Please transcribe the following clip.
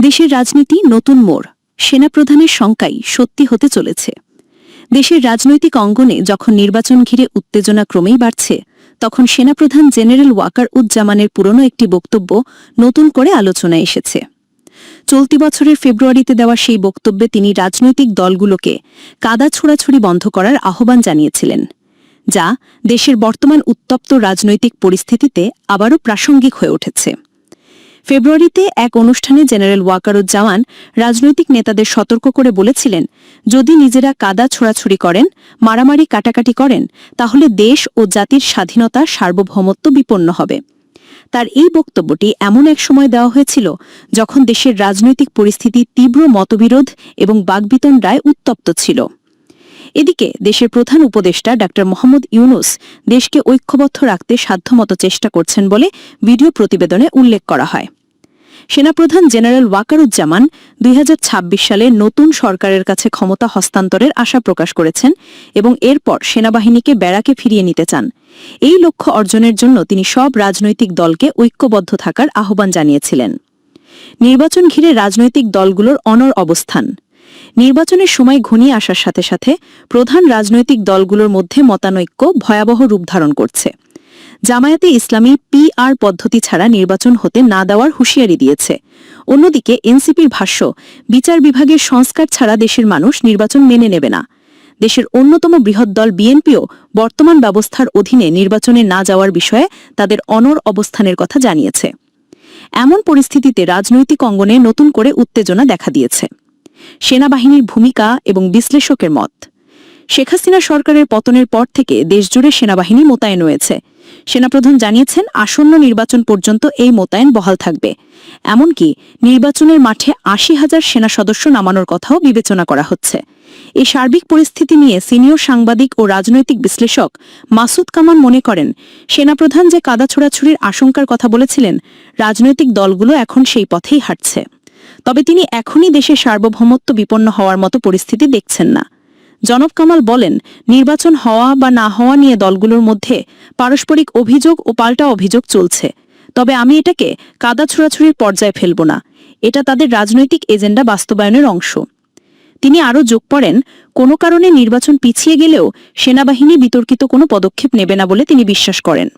দেশের রাজনীতি নতুন মোড়। সেনাপ্রধানের শঙ্কাই সত্যি হতে চলেছে। দেশের রাজনৈতিক অঙ্গনে যখন নির্বাচন ঘিরে উত্তেজনা ক্রমেই বাড়ছে, তখন সেনাপ্রধান জেনারেল ওয়াকার উজ্জামানের পুরনো একটি বক্তব্য নতুন করে আলোচনায় এসেছে। চলতি বছরের ফেব্রুয়ারিতে দেওয়া সেই বক্তব্যে তিনি রাজনৈতিক দলগুলোকে কাদা ছোড়াছুড়ি বন্ধ করার আহ্বান জানিয়েছিলেন, যা দেশের বর্তমান উত্তপ্ত রাজনৈতিক পরিস্থিতিতে আবারও প্রাসঙ্গিক হয়ে উঠেছে। ফেব্রুয়ারিতে এক অনুষ্ঠানে জেনারেল ওয়াকারুজ্জামান রাজনৈতিক নেতাদের সতর্ক করে বলেছিলেন, যদি নিজেরা কাদা ছোড়াছুড়ি করেন, মারামারি কাটাকাটি করেন, তাহলে দেশ ও জাতির স্বাধীনতা সার্বভৌমত্ব বিপন্ন হবে। তার এই বক্তব্যটি এমন এক সময় দেওয়া হয়েছিল যখন দেশের রাজনৈতিক পরিস্থিতি তীব্র মতবিরোধ এবং বাগবিতণ্ডায় উত্তপ্ত ছিল। এদিকে দেশের প্রধান উপদেষ্টা ড মোহাম্মদ ইউনুস দেশকে ঐক্যবদ্ধ রাখতে সাধ্যমতো চেষ্টা করছেন বলে ভিডিও প্রতিবেদনে উল্লেখ করা হয়। সেনাপ্রধান জেনারেল ওয়াকারুজ্জামান দুই হাজার ছাব্বিশ সালে নতুন সরকারের কাছে ক্ষমতা হস্তান্তরের আশা প্রকাশ করেছেন এবং এরপর সেনাবাহিনীকে ব্যারাকে ফিরিয়ে নিতে চান। এই লক্ষ্য অর্জনের জন্য তিনি সব রাজনৈতিক দলকে ঐক্যবদ্ধ থাকার আহ্বান জানিয়েছিলেন। নির্বাচন ঘিরে রাজনৈতিক দলগুলোর অনর অবস্থান। নির্বাচনের সময় ঘনিয়ে আসার সাথে সাথে প্রধান রাজনৈতিক দলগুলোর মধ্যে মতানৈক্য ভয়াবহ রূপ ধারণ করছে। জামায়াতে ইসলামী পিআর পদ্ধতি ছাড়া নির্বাচন হতে না দেওয়ার হুঁশিয়ারি দিয়েছে। অন্যদিকে এনসিপির ভাষ্য, বিচার বিভাগের সংস্কার ছাড়া দেশের মানুষ নির্বাচন মেনে নেবে না। দেশের অন্যতম বৃহৎ দল বিএনপিও বর্তমান ব্যবস্থার অধীনে নির্বাচনে না যাওয়ার বিষয়ে তাদের অনর অবস্থানের কথা জানিয়েছে। এমন পরিস্থিতিতে রাজনৈতিক অঙ্গনে নতুন করে উত্তেজনা দেখা দিয়েছে। সেনাবাহিনীর ভূমিকা এবং বিশ্লেষকের মত। শেখ হাসিনা সরকারের পতনের পর থেকে দেশজুড়ে সেনাবাহিনী মোতায়েন রয়েছে। সেনাপ্রধান জানিয়েছেন, আসন্ন নির্বাচন পর্যন্ত এই মোতায়েন বহাল থাকবে। এমনকি নির্বাচনের মাঠে আশি হাজার সেনা সদস্য নামানোর কথাও বিবেচনা করা হচ্ছে। এই সার্বিক পরিস্থিতি নিয়ে সিনিয়র সাংবাদিক ও রাজনৈতিক বিশ্লেষক মাসুদ কামান মনে করেন, সেনাপ্রধান যে কাদা ছোড়াছুড়ির আশঙ্কার কথা বলেছিলেন, রাজনৈতিক দলগুলো এখন সেই পথেই হাঁটছে। তবে তিনি এখনই দেশের সার্বভৌমত্ব বিপন্ন হওয়ার মতো পরিস্থিতি দেখছেন না। জনব কামাল বলেন, নির্বাচন হওয়া বা না হওয়া নিয়ে দলগুলোর মধ্যে পারস্পরিক অভিযোগ ও পাল্টা অভিযোগ চলছে। তবে আমি এটাকে কাদা ছোড়াছুড়ির পর্যায়ে ফেলব না। এটা তাদের রাজনৈতিক এজেন্ডা বাস্তবায়নের অংশ। তিনি আরও যোগ করেন, কোনো কারণে নির্বাচন পিছিয়ে গেলেও সেনাবাহিনী বিতর্কিত কোনো পদক্ষেপ নেবে না বলে তিনি বিশ্বাস করেন।